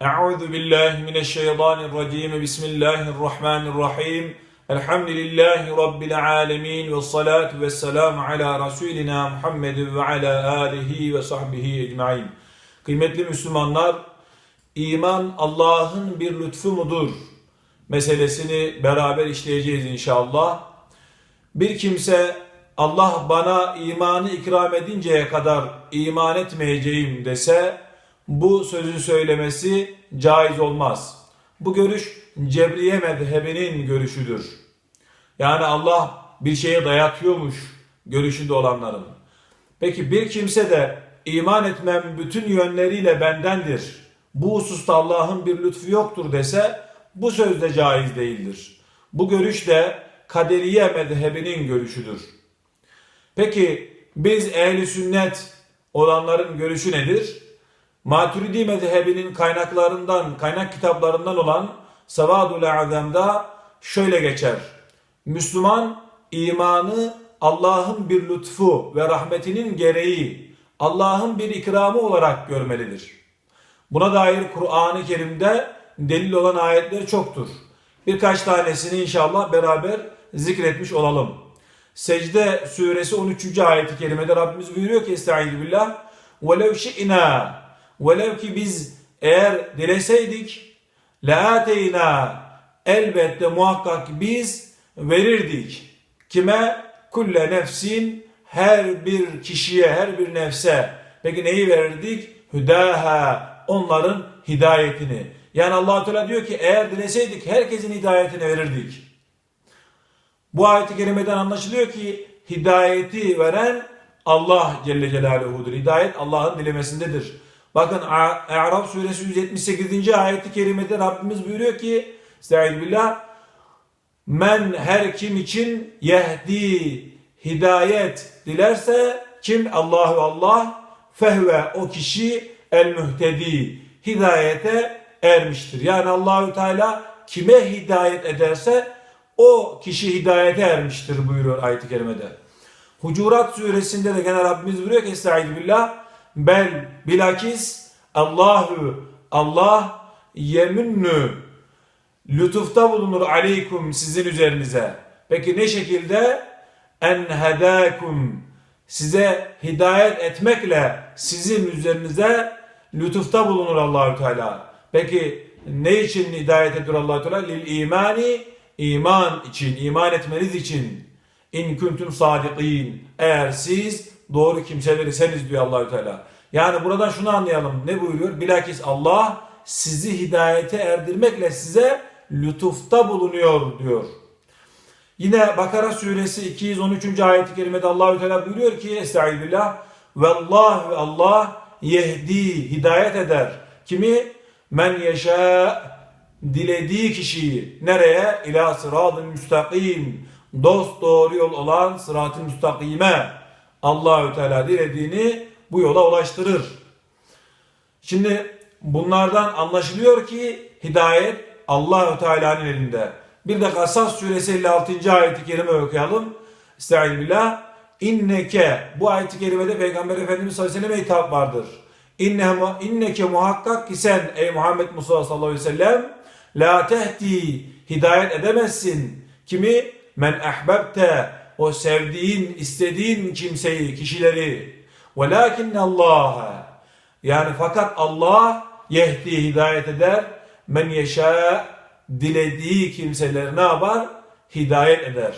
Euzu billahi mineşşeytanirracim. Bismillahirrahmanirrahim. Elhamdülillahi rabbil alamin ve salatu vesselam ala rasulina Muhammed ve ala alihi ve sahbihi ecmaîn. Kıymetli Müslümanlar, iman Allah'ın bir lütfu mudur? Meselesini beraber işleyeceğiz inşallah. Bir kimse Allah bana imanı ikram edinceye kadar iman etmeyeceğim dese bu sözü söylemesi caiz olmaz. Bu görüş Cebriye mezhebinin görüşüdür. Yani Allah bir şeye dayatıyormuş görüşünde olanların. Peki bir kimse de iman etmem bütün yönleriyle bendendir. Bu hususta Allah'ın bir lütfu yoktur dese bu söz de caiz değildir. Bu görüş de Kaderiye mezhebinin görüşüdür. Peki biz ehli sünnet olanların görüşü nedir? Maturidi mezhebinin kaynaklarından, kaynak kitaplarından olan Savadul Azam'da şöyle geçer. Müslüman imanı Allah'ın bir lütfu ve rahmetinin gereği, Allah'ın bir ikramı olarak görmelidir. Buna dair Kur'an-ı Kerim'de delil olan ayetler çoktur. Birkaç tanesini inşallah beraber zikretmiş olalım. Secde suresi 13. ayeti kerimede Rabbimiz buyuruyor ki Estaizu billah وَلَوْ شِئْنَا Velev ki biz eğer dileseydik leateyna elbette muhakkak biz verirdik. Kime? Kulle nefsin her bir kişiye, her bir nefse. Peki neyi verirdik? Hüdaha onların hidayetini. Yani allah Teala diyor ki eğer dileseydik herkesin hidayetini verirdik. Bu ayet-i kerimeden anlaşılıyor ki hidayeti veren Allah Celle Celaluhu'dur. Hidayet Allah'ın dilemesindedir. Bakın A'raf suresi 178. ayeti kerimede Rabbimiz buyuruyor ki Estaizu billah Men her kim için yehdi hidayet dilerse kim Allahu Allah fehve o kişi el mühtedi hidayete ermiştir. Yani Allahü Teala kime hidayet ederse o kişi hidayete ermiştir buyuruyor ayet-i kerimede. Hucurat suresinde de gene Rabbimiz buyuruyor ki Estaizu billah bel bilakis Allahu Allah yeminnu lütufta bulunur aleykum sizin üzerinize. Peki ne şekilde? En hedakum size hidayet etmekle sizin üzerinize lütufta bulunur Allahü Teala. Peki ne için hidayet ediyor Allahü Teala? Lil imani iman için, iman etmeniz için. İn kuntum sadikin. Eğer siz doğru kimseleriseniz diyor Allahü Teala. Yani buradan şunu anlayalım. Ne buyuruyor? Bilakis Allah sizi hidayete erdirmekle size lütufta bulunuyor diyor. Yine Bakara suresi 213. ayet-i kerimede Allahü Teala buyuruyor ki Estaizu billah Vallah ve Allah yehdi hidayet eder. Kimi? Men yeşâ dilediği kişiyi nereye? İlâ sıradın müstakim. Dost doğru yol olan sırat-ı müstakime. Allahü Teala dilediğini bu yola ulaştırır. Şimdi bunlardan anlaşılıyor ki hidayet Allahü Teala'nın elinde. Bir de Kasas suresi 56. ayeti kerime okuyalım. Estaizu. İnneke bu ayeti kerimede Peygamber Efendimiz sallallahu aleyhi ve selleme hitap vardır. İnne, inneke muhakkak ki sen ey Muhammed Musa sallallahu aleyhi ve sellem la tehdi hidayet edemezsin. Kimi? Men ehbebte o sevdiğin, istediğin kimseyi, kişileri. Velakinne Allah yani fakat Allah yehdi hidayet eder. Men yeşâ dilediği kimseler ne yapar? Hidayet eder.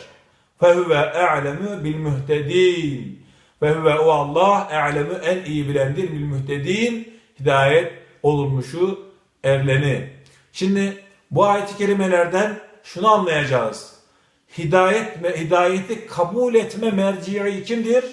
Fehuve e'lemü bil muhtedin. Fehuve o Allah e'lemü en iyi bilendir bil muhtedin. Hidayet olunmuşu erleni. Şimdi bu ayet-i kerimelerden şunu anlayacağız. Hidayet hidayeti kabul etme merci'i kimdir?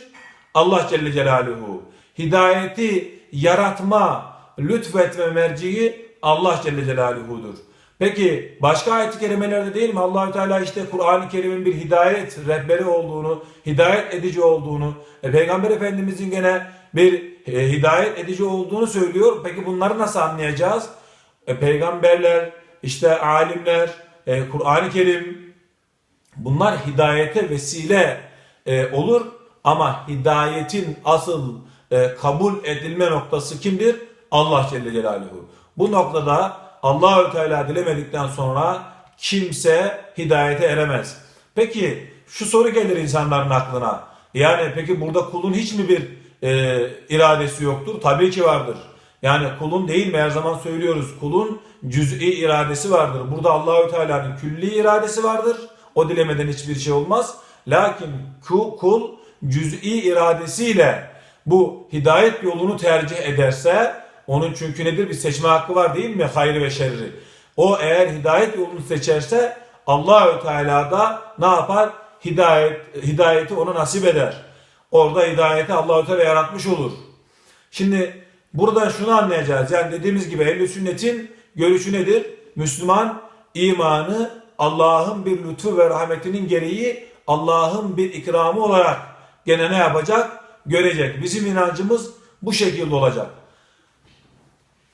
Allah Celle Celaluhu. Hidayeti yaratma, lütfetme merci'i Allah Celle Celaluhu'dur. Peki başka ayet-i kerimelerde değil mi? Allahü Teala işte Kur'an-ı Kerim'in bir hidayet rehberi olduğunu, hidayet edici olduğunu, e, Peygamber Efendimizin gene bir e, hidayet edici olduğunu söylüyor. Peki bunları nasıl anlayacağız? E, peygamberler, işte alimler, Kur'an-ı Kerim bunlar hidayete vesile e, olur ama hidayetin asıl e, kabul edilme noktası kimdir? Allah Celle Celaluhu. Bu noktada Allahü Teala dilemedikten sonra kimse hidayete eremez. Peki şu soru gelir insanların aklına. Yani peki burada kulun hiç mi bir e, iradesi yoktur? Tabii ki vardır. Yani kulun değil mi? Her zaman söylüyoruz. Kulun cüz'i iradesi vardır. Burada Allahü Teala'nın külli iradesi vardır. O dilemeden hiçbir şey olmaz. Lakin ku- kul cüz'i iradesiyle bu hidayet yolunu tercih ederse onun çünkü nedir? Bir seçme hakkı var değil mi? Hayrı ve şerri. O eğer hidayet yolunu seçerse Allahü Teala da ne yapar? Hidayet hidayeti ona nasip eder. Orada hidayeti Allahü Teala yaratmış olur. Şimdi buradan şunu anlayacağız. Yani dediğimiz gibi ehl sünnetin görüşü nedir? Müslüman imanı Allah'ın bir lütfu ve rahmetinin gereği Allah'ın bir ikramı olarak gene ne yapacak? Görecek. Bizim inancımız bu şekilde olacak.